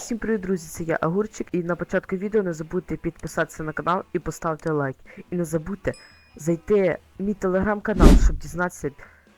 всім привіт, друзі! Це я Агурчик. І на початку відео не забудьте підписатися на канал і поставити лайк. І не забудьте зайти в мій телеграм-канал, щоб дізнатися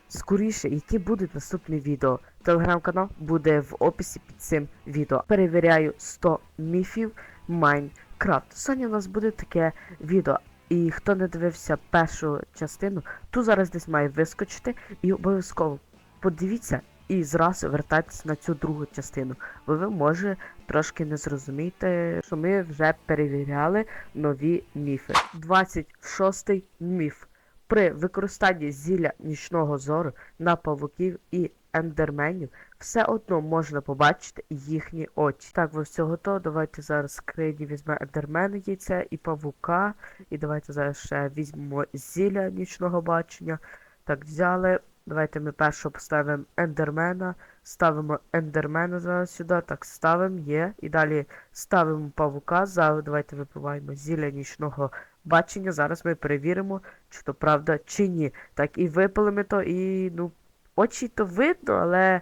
скоріше, які будуть наступні відео. Телеграм-канал буде в описі під цим відео. Перевіряю 100 міфів Майнкрафт. Сьогодні у нас буде таке відео. І хто не дивився першу частину, то зараз десь має вискочити і обов'язково подивіться і зразу вертайтеся на цю другу частину. Бо ви може трошки не зрозумієте, що ми вже перевіряли нові міфи. 26 міф. При використанні зілля нічного зору на павуків і ендерменів все одно можна побачити їхні очі. Так, ви все готово. Давайте зараз скрині візьмемо ендермена яйця і павука. І давайте зараз ще візьмемо зілля нічного бачення. Так, взяли. Давайте ми першого поставимо ендермена. Ставимо ендермена зараз сюди. Так, ставимо, є. І далі ставимо павука. Зараз давайте випиваємо зілля нічного бачення. Зараз ми перевіримо, чи то правда, чи ні. Так, і випили ми то, і ну, очі то видно, але.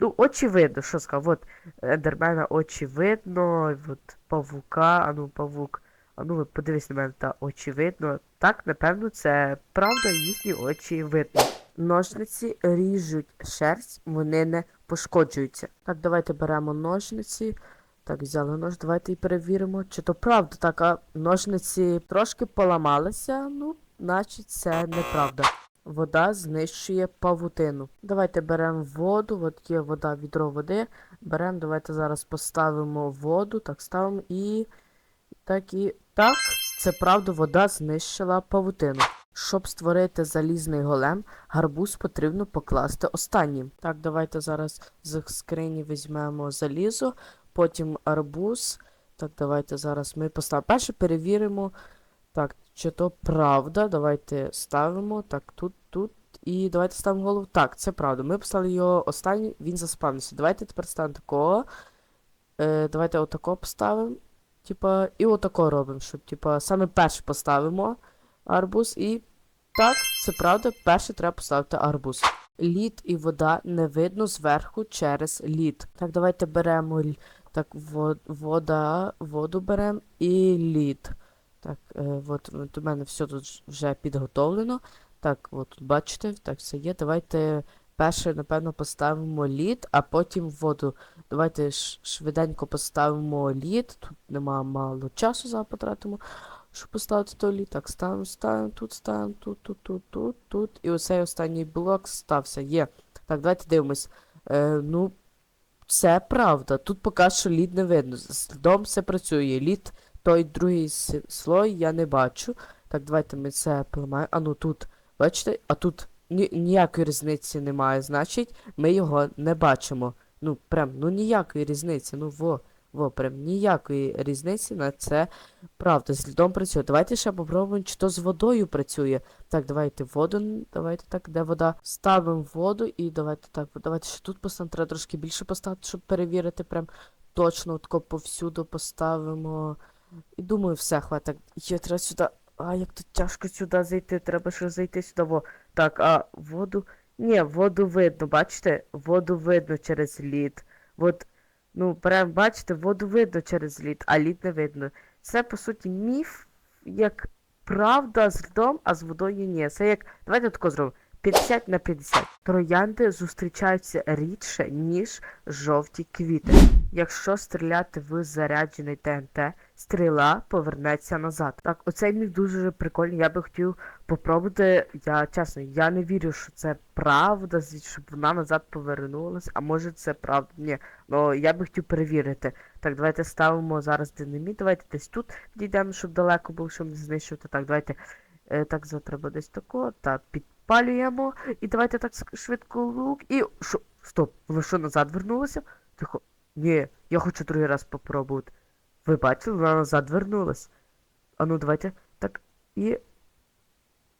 Ну, очі видно, що сказав. От ендермена очі видно, от павука, а ну павук. А ну ви подивись на мене, та очі видно. Так, напевно, це правда, їхні очі видно. Ножниці ріжуть шерсть, вони не пошкоджуються. Так, давайте беремо ножниці. Так, взяли нож, давайте і перевіримо, чи то правда. Так, а ножниці трошки поламалися, ну, значить це неправда. Вода знищує павутину. Давайте беремо воду, от є вода, відро води. Беремо, давайте зараз поставимо воду, так ставимо і. Так і. Так, це правда, вода знищила павутину. Щоб створити залізний голем, гарбуз потрібно покласти останнім. Так, давайте зараз з скрині візьмемо залізо, потім арбуз. Так, давайте зараз ми поставимо. Перше перевіримо. Так, чи то правда. Давайте ставимо. Так, тут, тут. І давайте ставимо голову. Так, це правда. Ми поставили його останній, він заспавнився. Давайте тепер ставимо такого. Е, давайте отако поставимо. Типа, і отако робимо, щоб, типа, саме перше поставимо арбуз і. Так, це правда, перше треба поставити арбуз. Лід і вода не видно зверху через лід. Так, давайте беремо так, вода, воду беремо і лід. Так, е, от, у мене все тут вже підготовлено. Так, от бачите, так все є. Давайте перше, напевно, поставимо лід, а потім воду. Давайте швиденько поставимо лід. Тут нема мало часу зараз потратимо, щоб поставити той лід. Так, ставимо, ставимо, тут ставимо, тут, тут, тут, тут, тут. І оцей останній блок стався. Є. Так, давайте дивимось. Е, ну, це правда. Тут поки що лід не видно. Льдом все працює. Лід, той другий слой я не бачу. Так, давайте ми це поламаємо. А ну тут, бачите, а тут ні, ніякої різниці немає. Значить, ми його не бачимо. Ну, прям, ну ніякої різниці. Ну во, во, прям ніякої різниці на це правда. З льдом працює. Давайте ще попробуємо, чи то з водою працює. Так, давайте воду, давайте так, де вода. Ставимо воду і давайте так, давайте ще тут поставимо, треба трошки більше поставити, щоб перевірити прям точно тако повсюду поставимо. І думаю, все, хватить. Є, треба сюди. А, як тут тяжко сюди зайти, треба ще зайти сюди. Во. Так, а воду. Ні, воду видно, бачите? Воду видно через лід. От, ну, прям бачите, воду видно через лід, а лід не видно. Це, по суті, міф, як правда з льдом, а з водою ні. Це як. Давайте тако зробимо. 50 на 50. Троянди зустрічаються рідше, ніж жовті квіти. Якщо стріляти в заряджений ТНТ, стріла повернеться назад. Так, оцей міф дуже прикольний. Я би хотів попробувати. Я чесно, я не вірю, що це правда, щоб вона назад повернулася. А може це правда? Ні. Ну я би хотів перевірити. Так, давайте ставимо зараз динаміт. Давайте десь тут дійдемо, щоб далеко було, щоб не знищувати. Так, давайте. Е, так, за треба десь тако. Так, підпалюємо. І давайте так швидко лук. І. Що? Стоп, ви що назад вернулися? Тихо. Ні, я хочу другий раз попробувати. Ви бачили, вона назад вернулась. А ну давайте. Так. І.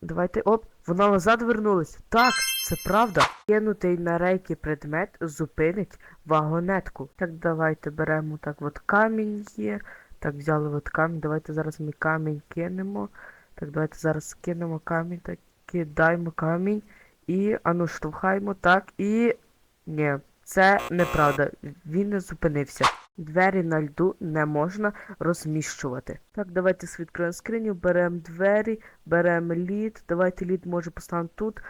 Давайте. Оп, вона назад вернулась. Так, це правда. Кинутий на рейки предмет зупинить вагонетку. Так, давайте беремо так от камінь є. Так, взяли от камінь. Давайте зараз ми камінь кинемо. Так, давайте зараз кинемо камінь. Так, кидаємо камінь. І. Ану, штовхаємо. Так, і. Ні, це неправда. Він не зупинився. Двері на льду не можна розміщувати. Так, давайте відкриємо скриню, беремо двері, беремо лід. Давайте лід може поставимо тут.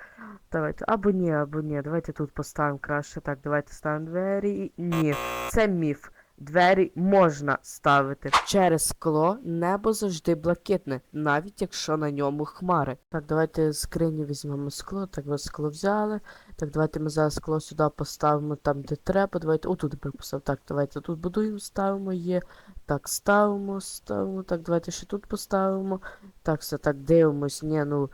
Давайте. Або ні, або ні. Давайте тут поставимо краще. Так, давайте ставимо двері. і- Ні. Це міф. Двері можна ставити. Через скло небо завжди блакитне, навіть якщо на ньому хмари. Так, давайте скриню візьмемо скло. Так, ви скло взяли. Так, давайте ми зараз скло сюди поставимо там, де треба. Давайте. Отут поставив. Так, давайте тут будуємо, ставимо є. Так, ставимо, ставимо. Так, давайте ще тут поставимо. Так, все так дивимось. Ні, ну.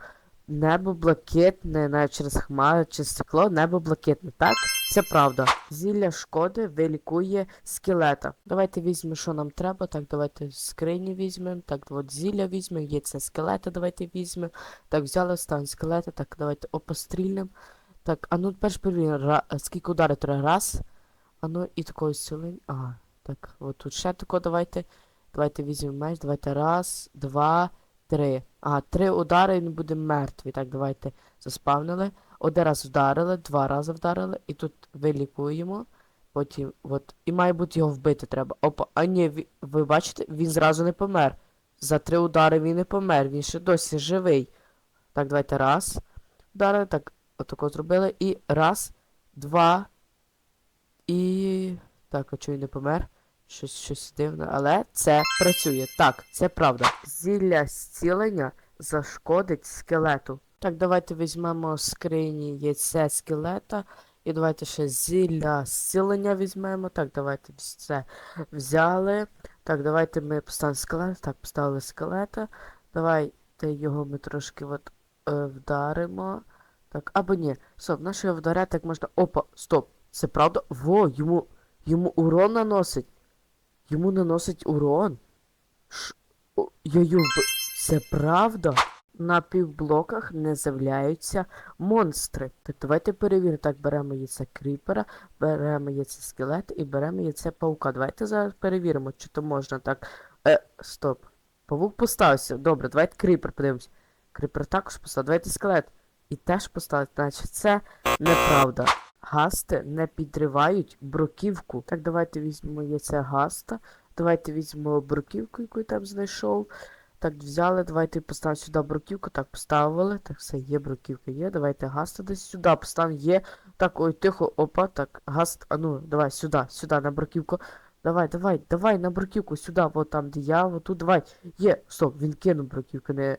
Небо блакитне, навіть через хмари, через стекло, небо блакитне, так? Це правда. Зілля шкоди вилікує скелета. Давайте візьмемо, що нам треба. Так, давайте скрині візьмемо. Так, от зілля візьмемо, є це скелета, давайте візьмемо. Так, взяли, ставимо скелета. Так, давайте опострільнемо. Так, а ну перш перевіримо, ра... скільки ударів треба. Раз. А ну і такої силень. Ага. Так, от тут ще тако давайте. Давайте візьмемо меч. Давайте раз, два, три. Ага, три удари і він буде мертвий. Так, давайте заспавнили. Один раз вдарили, два рази вдарили, і тут вилікуємо. Потім, от, і має бути його вбити треба. Опа, а ні, ви бачите, він зразу не помер. За три удари він не помер, він ще досі живий. Так, давайте раз. Вдарили, так, отако зробили. І раз, два. І. Так, а чого не помер? Щось щось дивне, але це працює. Так, це правда. Зілля зцілення зашкодить скелету. Так, давайте візьмемо скрині яйце скелета. І давайте ще зілля зцілення візьмемо. Так, давайте це взяли. Так, давайте ми поставимо скелет. Так, поставили скелета. Давайте його ми трошки от е, вдаримо. Так, або ні. Стоп, на його вдаряти, так можна. Опа, стоп. Це правда? Во, йому. Йому урон наносить. Йому наносить урон. Ш... О, я його вб... Це правда? На півблоках не з'являються монстри. Так давайте перевіримо. Так, беремо яйце кріпера, беремо яйце скелет і беремо яйце паука. Давайте зараз перевіримо, чи то можна так. Е, стоп. Павук поставився. Добре, давайте кріпер подивимось. Кріпер також поставив. Давайте скелет. І теж поставити, значить це неправда. Гасти не підривають бруківку. Так, давайте візьмемо яйце гаста. Давайте візьмемо бруківку, яку я там знайшов. Так, взяли, давайте поставимо сюди бруківку. Так, поставили. Так, все, є бруківка, є. Давайте гаста десь сюди поставимо. Є. Так, ой, тихо, опа, так, гаст. А ну, давай, сюди, сюди, на бруківку. Давай, давай, давай на бруківку, сюди, вот там, де я, вот тут, давай. Є, стоп, він кинув бруківку, не.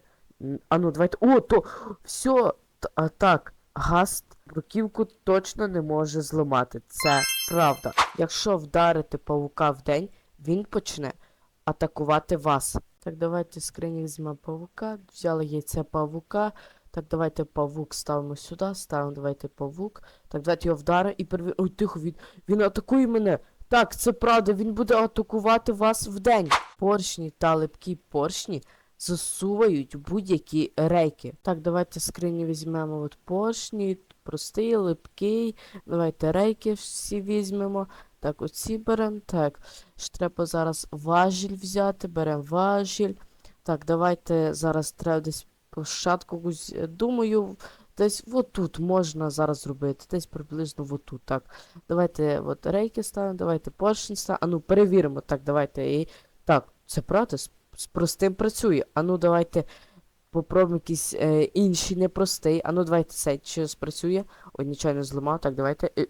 А ну, давайте. О, то! Все! А так, гаст бруківку точно не може зламати. Це правда. Якщо вдарити павука в день, він почне атакувати вас. Так, давайте скрині візьмемо павука. Взяли яйце павука. Так, давайте павук ставимо сюди. Ставимо, давайте павук. Так, давайте його вдари і перевір. Ой, тихо, він, він атакує мене. Так, це правда, він буде атакувати вас вдень. Поршні та липкі поршні засувають будь-які рейки. Так, давайте скрині візьмемо от поршні, простий, липкий. Давайте рейки всі візьмемо. Так, оці беремо. Так, ще треба зараз важіль взяти. Беремо важіль. Так, давайте зараз треба десь площадку. е, Думаю, десь отут можна зараз зробити. Десь приблизно отут. Так. Давайте от рейки ставимо, давайте поршень ставимо. А ну, перевіримо. Так, давайте. І... Так, це правда, з, простим працює. А ну, давайте попробуємо якийсь е, інший непростий. А ну, давайте цей чи спрацює. Ой, нічого не зламав. Так, давайте. Е,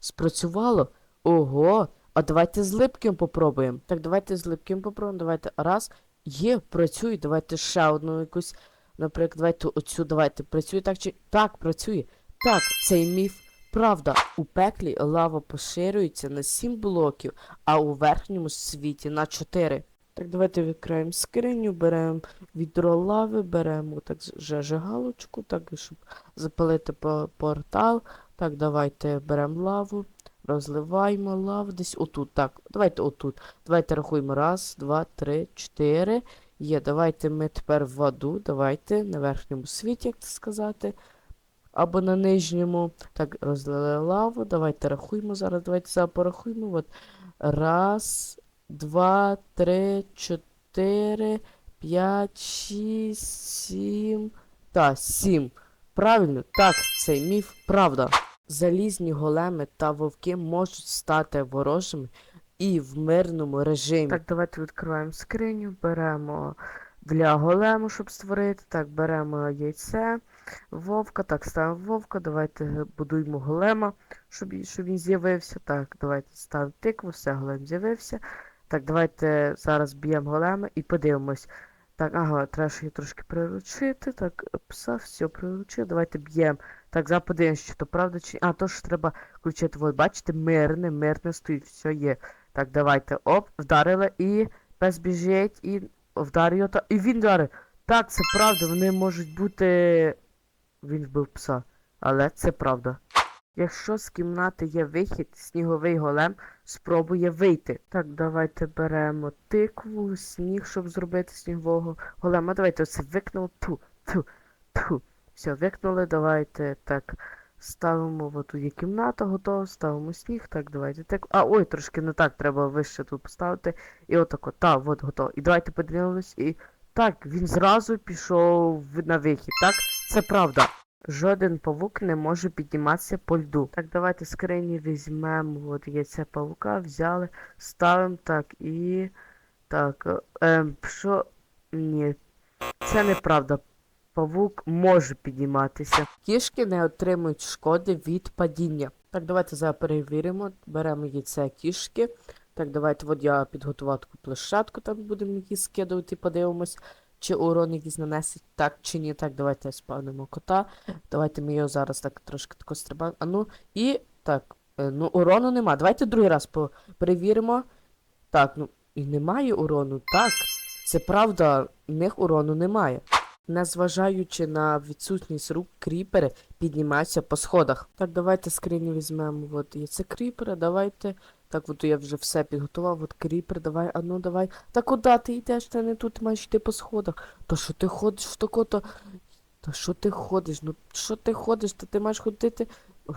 спрацювало. Ого. А давайте з липким попробуємо. Так, давайте з липким попробуємо. Давайте раз. Є, працює. Давайте ще одну якусь. Наприклад, давайте оцю, давайте. Працює так чи. Так, працює. Так, цей міф. Правда, у пеклі лава поширюється на 7 блоків, а у верхньому світі на 4. Так, давайте відкриємо скриню, беремо відро лави, беремо так зажигалочку, так, щоб запалити портал. Так, давайте беремо лаву, розливаємо лаву десь отут. Так, давайте отут. Давайте рахуємо. Раз, два, три, чотири. Є, давайте ми тепер в аду. Давайте на верхньому світі, як це сказати. Або на нижньому. Так, розлили лаву. Давайте рахуємо зараз. Давайте зараз порахуємо. От. Раз, два, три, чотири, п'ять, шість, сім. Та, сім. Правильно, так, цей міф правда. Залізні големи та вовки можуть стати ворожими і в мирному режимі. Так, давайте відкриваємо скриню, беремо для голему, щоб створити. Так, беремо яйце, вовка, так, ставимо вовка, давайте будуємо голема, щоб, щоб він з'явився. Так, давайте ставимо тикву, все, голем з'явився. Так, давайте зараз б'ємо голема і подивимось. Так, ага, треба ще трошки приручити. Так, пса, все, приручив. Давайте б'ємо. Так, зараз подивимось, то правда, чи. А, то ж треба включити. От, бачите, мирне, мирне стоїть, все є. Так, давайте. Оп, вдарили і пес біжить, і вдарив його. та- І він вдарив. Так, це правда, вони можуть бути. Він вбив пса. Але це правда. Якщо з кімнати є вихід, сніговий голем спробує вийти. Так, давайте беремо тикву, сніг, щоб зробити снігового голема. Давайте оце викнули. Ту, ту, ту. Все, викнули, давайте так. Ставимо, от є кімната готова, ставимо сніг, так, давайте так. А, ой, трошки не так, треба вище тут поставити. І отако, так, от готово. І давайте подивимось, і так, він зразу пішов на вихід, так? Це правда. Жоден павук не може підніматися по льду. Так, давайте скрині візьмемо. От яйце павука, взяли, ставимо так і. Так. Ем, що. Ні. Це неправда. Павук може підніматися. Кішки не отримують шкоди від падіння. Так, давайте зараз перевіримо. Беремо яйце кішки. Так, давайте от я підготував таку площадку, там будемо її скидувати, подивимось, чи урон якийсь нанесить, так чи ні. Так, давайте спавнимо кота. Давайте ми його зараз так трошки тако стрибаємо. А ну, і так, е, ну урону нема. Давайте другий раз по- перевіримо. Так, ну і немає урону. Так, це правда, в них урону немає. Незважаючи на відсутність рук, кріпери піднімаються по сходах. Так, давайте скриню візьмемо. От є це кріпери, давайте. Так, от я вже все підготував, от кріпер, давай, а ну давай. Та куди ти йдеш? Ти не тут маєш йти по сходах. Та що ти ходиш в тако, то. Та що ти ходиш? Ну що ти ходиш? Та ти маєш ходити. Ой,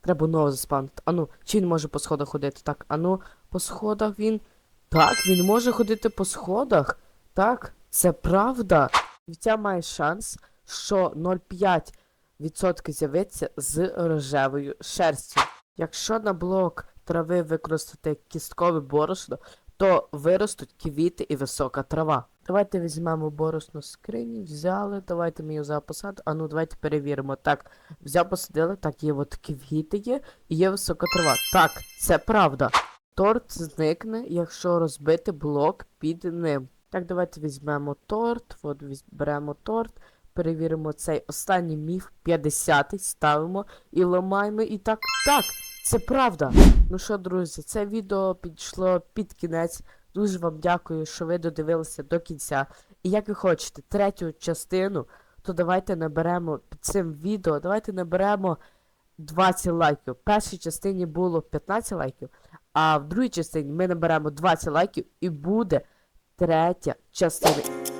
Треба ново заспавнити. Ану, чи він може по сходах ходити? Так, ану, по сходах він. Так, він може ходити по сходах. Так, це правда. Вітя має шанс, що 0,5% з'явиться з рожевою шерстю. Якщо на блок трави використати кісткове борошно, то виростуть квіти і висока трава. Давайте візьмемо борошно скрині, взяли, давайте ми його записати. А ну давайте перевіримо. Так, взяв, посадили, так, є от квіти є і є висока трава. Так, це правда. Торт зникне, якщо розбити блок під ним. Так, давайте візьмемо торт. От беремо торт, перевіримо цей останній міф, 50-й, ставимо і ламаємо. І так, так, це правда. Ну що, друзі, це відео підійшло під кінець. Дуже вам дякую, що ви додивилися до кінця. І як ви хочете третю частину, то давайте наберемо під цим відео, давайте наберемо 20 лайків. В першій частині було 15 лайків, а в другій частині ми наберемо 20 лайків і буде третя частина.